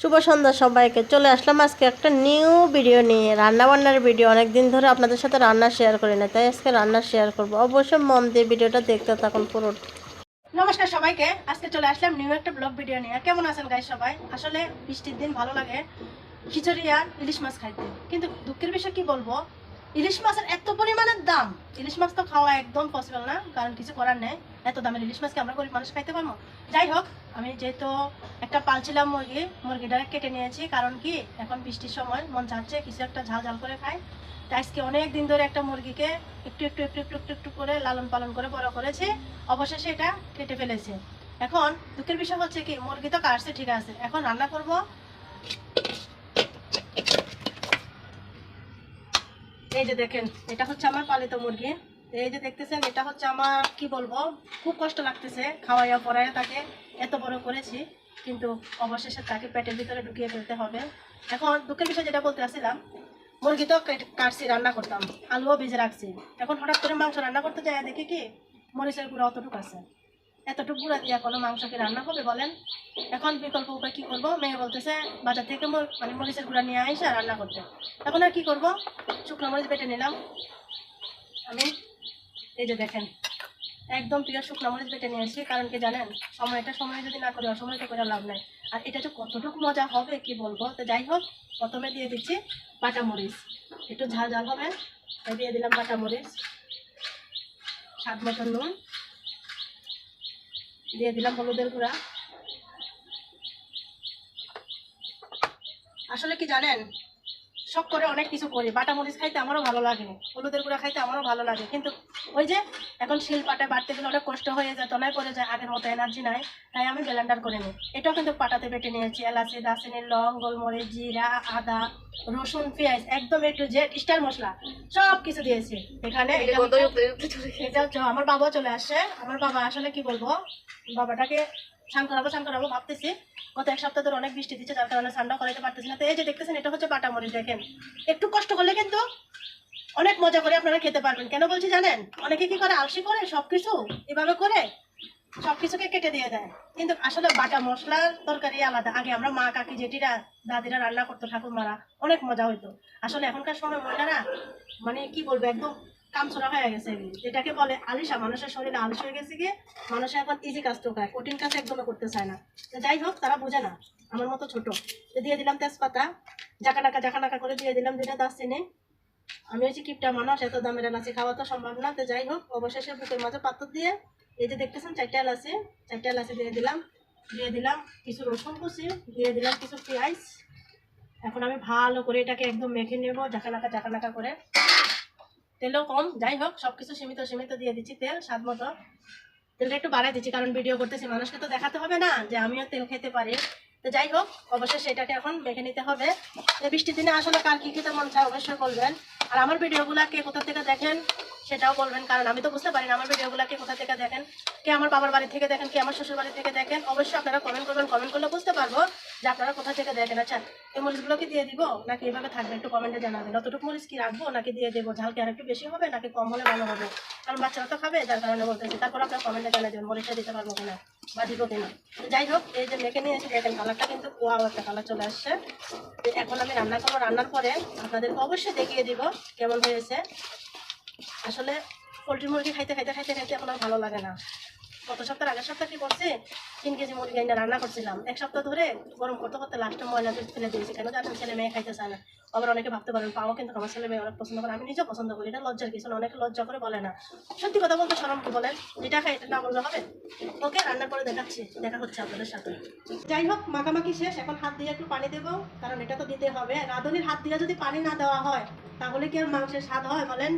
শুভ সন্ধ্যা সবাইকে। চলে আসলাম আজকে একটা নিউ ভিডিও নিয়ে। রান্না বান্নার ভিডিও। অনেক দিন ধরে আপনাদের সাথে রান্না শেয়ার করি না, তাই আজকে রান্না শেয়ার করব। অবশ্যই মন দিয়ে ভিডিওটা দেখতে থাকুন পুরো। নমস্কার সবাইকে। আজকে চলে আসলাম নিউ একটা ব্লগ ভিডিও নিয়ে। কেমন আছেন গাই সবাই? আসলে বৃষ্টির দিন ভালো লাগে। খিচুড়ি আর ইলিশ মাছ খাইতে। কিন্তু দুঃখের বিষয় কি বলব? ইলিশ মাছের এত পরিমাণের দাম। ইলিশ মাছ তো খাওয়া একদম পসিবল না, কারণ কিছু করার নেই। এত দামের ইলিশ মাছকে আমরা গরিব মানুষ খাইতে পারব? যাই হোক, আমি যেহেতু একটা পালছিলাম মুরগি মুরগিটা কেটে নিয়েছি, কারণ কি, এখন বৃষ্টির সময় মন চাচ্ছে কিছু একটা ঝাল ঝাল করে খাই। তাই আজকে অনেক দিন ধরে একটা মুরগিকে একটু একটু একটু একটু একটু একটু করে লালন পালন করে বড় করেছি, অবশেষে এটা কেটে ফেলেছে। এখন দুঃখের বিষয় হচ্ছে কি, মুরগি তো কাটছে, ঠিক আছে। এখন রান্না করব এই যে দেখেন, এটা হচ্ছে আমার পালিত মুরগি। এই যে দেখতেছেন, এটা হচ্ছে আমার, কি বলব, খুব কষ্ট লাগতেছে খাওয়াইয়া পড়াইয়া তাকে এত বড় করেছি, কিন্তু অবশেষে তাকে পেটের ভিতরে ঢুকিয়ে ফেলতে হবে। এখন দুঃখের বিষয় যেটা বলতে আসছিলাম, মুরগি তো কেট- কাটছি, রান্না করতাম, আলুও ভেজে রাখছি। এখন হঠাৎ করে মাংস রান্না করতে যায় দেখি কি, মরিচের গুঁড়ো অতটুকু আছে। এতটুকু গুঁড়া দিয়ে কোনো মাংস কি রান্না হবে বলেন? এখন বিকল্প উপায় কি করব? মেয়ে বলতেছে, বাজার থেকে মানে মরিচের গুঁড়া নিয়ে আইসা রান্না করতে। এখন আর কী করব? শুকনো মরিচ বেটে নিলাম। আমি এই যে দেখেন, একদম প্রিয় শুকনো মরিচ বেটে নিয়ে এসেছি কারণ কি জানেন? সময়টা সময় যদি না করি, অসময় তো করে লাভ নাই। আর এটা যে কতটুকু মজা হবে, কি বলব? তো যাই হোক, প্রথমে দিয়ে দিচ্ছি বাটা মরিচ। একটু ঝাল ঝাল হবে দিয়ে দিলাম বাটা মরিচ। স্বাদ মতো নুন। দিয়ে দিলাম হলুদের গুঁড়া। আসলে কি জানেন সব করে অনেক কিছু করি বাটামরিচ খাইতে আমারও ভালো লাগে, হলুদের গুঁড়া খাইতে আমারও ভালো লাগে, কিন্তু ওই যে এখন শিল পাটায় বাটতে গেলে অনেক কষ্ট হয়ে যায় তলায় পড়ে যায় আগের মতো এনার্জি নাই তাই আমি ব্লেন্ডার করে নিই। এটাও কিন্তু পাটাতে বেটে নিয়েছি এলাচি দাসিনি লং গোলমরিচ জিরা আদা রসুন পেঁয়াজ একদম একটু যে স্টার মশলা সব কিছু দিয়েছি। এখানে আমার বাবা চলে আসে। আমার বাবা আসলে কি বলব বাবাটাকে স্নান করাবো স্নান করাবো ভাবতেছি। গত এক সপ্তাহ ধরে অনেক বৃষ্টি দিচ্ছে যার কারণে স্নানটা করাইতে পারতেছি না। তো এই যে দেখতেছেন এটা হচ্ছে বাটা মরিচ দেখেন। একটু কষ্ট করলে কিন্তু অনেক মজা করে আপনারা খেতে পারবেন। কেন বলছি জানেন? অনেকে কি করে, আলসি করে সবকিছু এভাবে করে সবকিছুকে কেটে দিয়ে দেয়। কিন্তু আসলে বাটা মশলার তরকারি আলাদা। আগে আমরা মা, কাকি, জেঠিরা, দাদিরা রান্না করতো, ঠাকুরমারা, অনেক মজা হইতো। আসলে এখনকার সময় মহিলারা মানে কি বলব, একদম কামছড়া হয়ে গেছে। এটাকে বলে আলিশা। মানুষের শরীরে আলিশ হয়ে গেছে গিয়ে মানুষ এখন ইজি কাজ টোকায় কঠিন কাজ একদমই করতে চায় না। যাই হোক, তারা বোঝে না, আমার মতো ছোট। দিয়ে দিলাম তেজপাতা জাকা নাকা জাকা নাকা করে দিয়ে দিলাম দুটা দারচিনি। আমি হচ্ছে কিপটা মানুষ, এত দামের এলাচি খাওয়া তো সম্ভব না। তো যাই হোক, অবশেষে বুকের মাঝে পাথর দিয়ে এই যে দেখতেছেন চারটা এলাচি চারটা এলাচি দিয়ে দিলাম দিয়ে দিলাম কিছু রসুন কুচি, দিয়ে দিলাম কিছু পেঁয়াজ। এখন আমি ভালো করে এটাকে একদম মেখে নেব জাকা নাকা জাকা নাকা করে। তেলও কম, যাই হোক সব কিছু সীমিত সীমিত দিয়ে দিচ্ছি তেল, স্বাদ মতো। তেলটা একটু বাড়াই দিচ্ছি, কারণ ভিডিও করতেছি। মানুষকে তো দেখাতে হবে না যে আমিও তেল খেতে পারি। তো যাই হোক অবশ্যই সেটাকে এখন মেখে নিতে হবে। বৃষ্টির দিনে আসলে কার কী খেতে মন চায় অবশ্যই বলবেন। আর আমার ভিডিওগুলো কে কোথা থেকে দেখেন সেটাও বলবেন, কারণ আমি তো বুঝতে পারি না আমার ভিডিওগুলো কে কোথা থেকে দেখেন, কে আমার বাবার বাড়ি থেকে দেখেন, কে আমার শ্বশুর বাড়ি থেকে দেখেন। অবশ্যই আপনারা কমেন্ট করবেন কমেন্ট করলে বুঝতে পারব যে আপনারা কোথা থেকে দেখেন। আচ্ছা এই মরিচগুলো কি দিয়ে দিব নাকি এভাবে থাকবে? একটু কমেন্টে জানাবেন। অতটুকু মরিচ কি রাখব নাকি দিয়ে দেবো? ঝাল কি আর একটু বেশি হবে নাকি কম হলে ভালো হবে? কারণ বাচ্চারা তো খাবে, যার কারণে বলতেছি। তারপর আপনার কমেন্টে জানা দেবেন মরিচটা দিতে পারব কিনা। বা দিব কিনা। যাই হোক, এই যে মেখে নিয়ে এসে দেখেন কালারটা কিন্তু ওয়াও একটা কালার চলে আসছে। এখন আমি রান্না করব। রান্নার পরে আপনাদের অবশ্যই দেখিয়ে দিব কেমন হয়েছে। আসলে পোলট্রি মুরগি খাইতে খাইতে খাইতে খাইতে এখন ভালো লাগে না। গত সপ্তাহ আগের সপ্তাহ কি করছে? তিন কেজি মুরগি এনে রান্না করছিলাম। এক সপ্তাহ ধরে গরম করতে করতে লাস্টে ময়লা ফেলে দিয়েছি। কেন জানেন ছেলে মেয়ে খাইতে চায় না। আবার অনেকে ভাবতে পারেন, পাও কিন্তু আমার ছেলে মেয়ে অনেক পছন্দ করে। আমি নিজেও পছন্দ করি, এটা লজ্জার কিছু অনেকে লজ্জা করে বলে না। সত্যি কথা বলতে সরম কি বলেন? যেটা খাই এটা না বললে হবে? ওকে, রান্নার পরে দেখাচ্ছি। দেখা হচ্ছে আপনাদের সাথে। যাই হোক, মাখামাখি শেষ। এখন হাত দিয়ে একটু পানি দেবো, কারণ এটা তো দিতে হবে। রাঁধুনির হাত দিয়ে যদি পানি না দেওয়া হয়, তাহলে কি আর মাংসের স্বাদ হয় বলেন?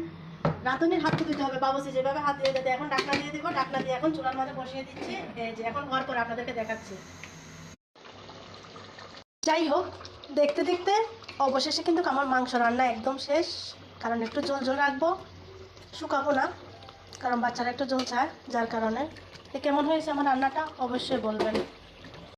রাঁধুনির হাত তো দিতে হবে বাবুসি যেভাবে হাত দিয়ে দিতে, এখন ডাকনা দিয়ে দিব, ডাকনা দিয়ে এখন চুলার মাঝে বসিয়ে দিচ্ছি যে এখন হওয়ার পর আপনাদেরকে দেখাচ্ছি। যাই হোক, দেখতে দেখতে অবশেষে কিন্তু আমার মাংস রান্না একদম শেষ, কারণ একটু জল জল রাখব, শুকাবো না, কারণ বাচ্চারা একটু জল চায়, যার কারণে। কেমন হয়েছে আমার রান্নাটা? অবশ্যই বলবেন।